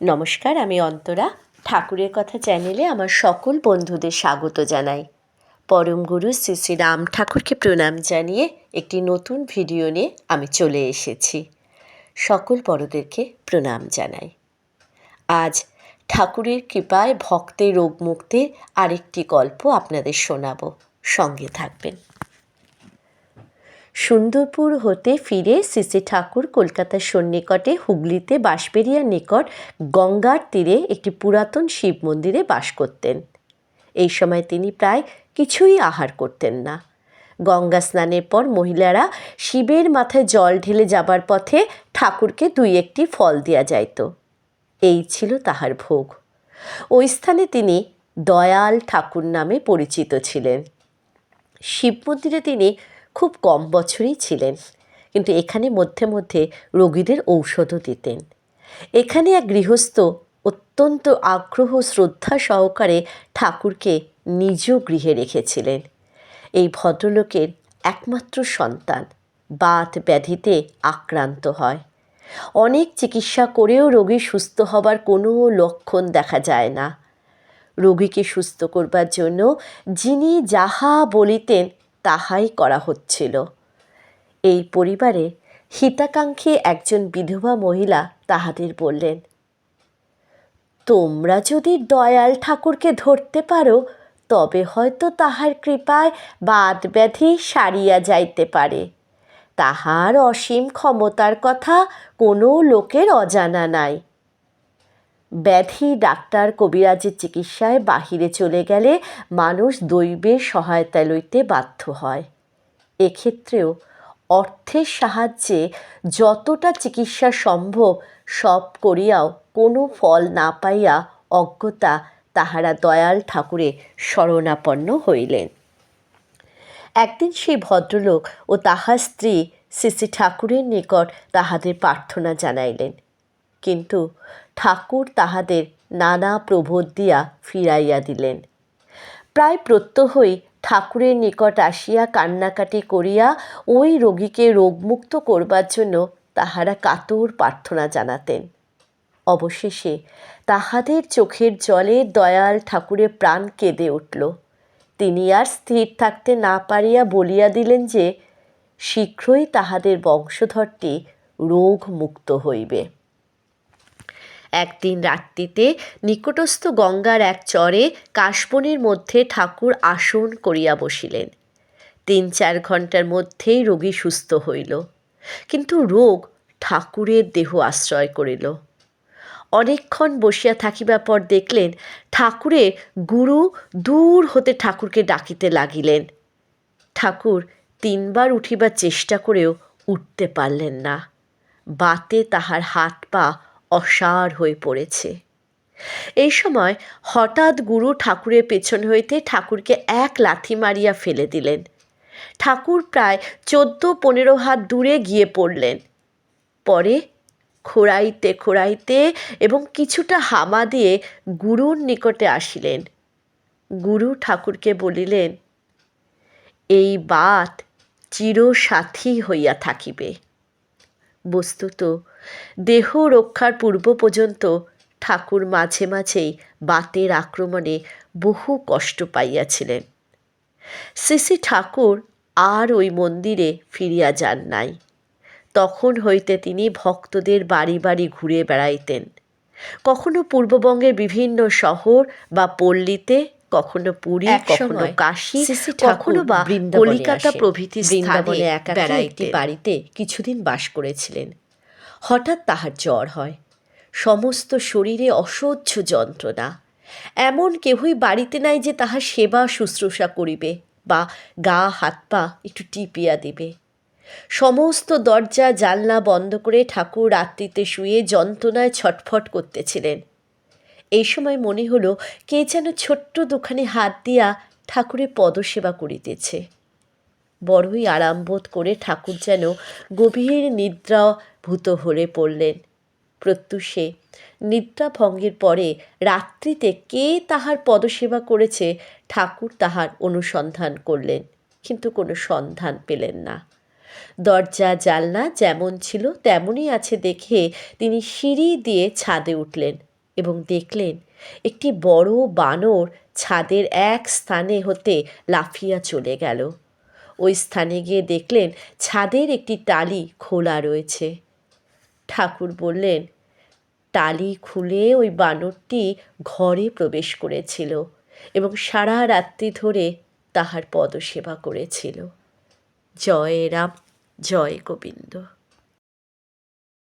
নমস্কার, আমি অন্তরা। ঠাকুরের কথা চ্যানেলে আমার সকল বন্ধুদের স্বাগত জানাই। পরম গুরু শ্রী শ্রী রাম ঠাকুরকে প্রণাম জানিয়ে একটি নতুন ভিডিও নিয়ে আমি চলে এসেছি। সকল বড়দেরকে প্রণাম জানাই। আজ ঠাকুরের কৃপায় ভক্তের রোগ মুক্তির আরেকটি গল্প আপনাদের শোনাবো। সঙ্গে থাকবেন। সুন্দরপুর হতে ফিরে শ্রী ঠাকুর কলকাতার সন্নিকটে হুগলিতে বাঁশবেরিয়ার নিকট গঙ্গার তীরে একটি পুরাতন শিব মন্দিরে বাস করতেন। এই সময় তিনি প্রায় কিছুই আহার করতেন না। গঙ্গা স্নানের পর মহিলারা শিবের মাথায় জল ঢেলে যাবার পথে ঠাকুরকে দুই একটি ফল দেওয়া যাইত। এই ছিল তাহার ভোগ। ওই স্থানে তিনি দয়াল ঠাকুর নামে পরিচিত ছিলেন। শিব মন্দিরে তিনি খুব কম বছরই ছিলেন। কিন্তু এখানে মধ্যে মধ্যে রোগীদের ঔষধও দিতেন। এখানে এক গৃহস্থ অত্যন্ত আগ্রহ শ্রদ্ধা সহকারে ঠাকুরকে নিজ গৃহে রেখেছিলেন। এই ভদ্রলোকের একমাত্র সন্তান, বাত ব্যাধিতে আক্রান্ত হয়। অনেক চিকিৎসা করেও রোগী সুস্থ হবার কোনো লক্ষণ দেখা যায় না। রোগীকে সুস্থ করবার জন্য যিনি যাহা বলিতেন তাহাই করা হচ্ছিল। এই পরিবারে হিতাকাঙ্ক্ষী একজন বিধবা মহিলা তাহাদের বললেন, তোমরা যদি দয়াল ঠাকুরকে ধরতে পারো, তবে হয়তো তাহার কৃপায় বাদ ব্যাধি সারিয়া যাইতে পারে। তাহার অসীম ক্ষমতার কথা কোনো লোকের অজানা নাই। ব্যাধি ডাক্তার কবিরাজের চিকিৎসায় বাহিরে চলে গেলে মানুষ দৈবের সহায়তা লইতে বাধ্য হয়। এক্ষেত্রেও অর্থের সাহায্যে যতটা চিকিৎসা সম্ভব সব করিয়াও কোনো ফল না পাইয়া অজ্ঞতা তাহারা দয়াল ঠাকুরে শরণাপন্ন হইলেন। একদিন সেই ভদ্রলোক ও তাহার স্ত্রী শ্রী শ্রী ঠাকুরের নিকট তাহাদের প্রার্থনা জানাইলেন। কিন্তু ঠাকুর তাহাদের নানা প্রবোধ দিয়া ফিরাইয়া দিলেন। প্রায় প্রত্যহই ঠাকুরের নিকট আসিয়া কান্নাকাটি করিয়া ওই রোগীকে রোগমুক্ত করবার জন্য তাহারা কাতর প্রার্থনা জানাতেন। অবশেষে তাহাদের চোখের জলে দয়াল ঠাকুরের প্রাণ কেঁদে উঠল। তিনি আর স্থির থাকতে না পারিয়া বলিয়া দিলেন যে, শীঘ্রই তাহাদের বংশধরটি রোগ মুক্ত হইবে। একদিন রাত্রিতে নিকটস্থ গঙ্গার এক চরে কাশবনের মধ্যে ঠাকুর আসন করিয়া বসিলেন। তিন চার ঘণ্টার মধ্যেই রোগী সুস্থ হইল। কিন্তু রোগ ঠাকুরের দেহ আশ্রয় করিল। অনেকক্ষণ বসিয়া থাকিবার পর দেখলেন ঠাকুরের গুরু দূর হতে ঠাকুরকে ডাকিতে লাগিলেন। ঠাকুর তিনবার উঠিবার চেষ্টা করেও উঠতে পারলেন না। বাতে তাহার হাত পা অসার হয়ে পড়েছে। এই সময় হঠাৎ গুরু ঠাকুরের পেছন হইতে ঠাকুরকে এক লাথি মারিয়া ফেলে দিলেন। ঠাকুর প্রায় চোদ্দ পনেরো হাত দূরে গিয়ে পড়লেন। পরে খোড়াইতে খোড়াইতে এবং কিছুটা হামা দিয়ে গুরুর নিকটে আসিলেন। গুরু ঠাকুরকে বলিলেন, এই বাত চিরসাথী হইয়া থাকিবে। বস্তুত দেহ রক্ষার পূর্ব পর্যন্ত ঠাকুর মাঝে মাঝেই বাতের আক্রমণে বহু কষ্ট পাইয়াছিলেন। শ্রী শ্রী ঠাকুর আর ওই মন্দিরে ফিরিয়া যান নাই। তখন হইতে তিনি ভক্তদের বাড়ি বাড়ি ঘুরে বেড়াইতেন। কখনো পূর্ববঙ্গের বিভিন্ন শহর বা পল্লীতে কখনো পুরী কখনো কাশী কখনো বা কলিকাতা প্রভৃতি স্থানে বাড়িতে কিছুদিন বাস করেছিলেন। হঠাৎ তাহার জ্বর হয়। সমস্ত শরীরে অসহ্য যন্ত্রণা। এমন কেহই বাড়িতে নাই যে তাহার সেবা শুশ্রূষা করিবে বা গা, হাত, পা একটু টিপিয়া দিবে। সমস্ত দরজা, জানলা বন্ধ করে ঠাকুর রাত্রিতে শুয়ে যন্ত্রণায় ছটফট করতেছিলেন। এই সময় মনে হলো কে যেন ছোট্ট দোকানে হাত দিয়া ঠাকুরের পদসেবা করিতেছে। বড়ই আরাম বোধ করে ঠাকুর যেন গভীর নিদ্রাভূত হয়ে পড়লেন। প্রত্যুষে, নিদ্রা ভঙ্গের পরে রাত্রিতে কে তাহার পদসেবা করেছে, ঠাকুর তাহার অনুসন্ধান করলেন, কিন্তু কোনো সন্ধান পেলেন না। দরজা জালনা যেমন ছিল তেমনই আছে দেখে তিনি সিঁড়ি দিয়ে ছাদে উঠলেন এবং দেখলেন একটি বড় বানর ছাদের এক স্থানে হতে লাফিয়া চলে গেল। ওই স্থানে গিয়ে দেখলেন ছাদের একটি টালি খোলা রয়েছে। ঠাকুর বললেন, টালি খুলে ওই বানরটি ঘরে প্রবেশ করেছিল এবং সারা রাত্রি ধরে তাহার পদসেবা করেছিল। জয় রাম, জয় গোবিন্দ।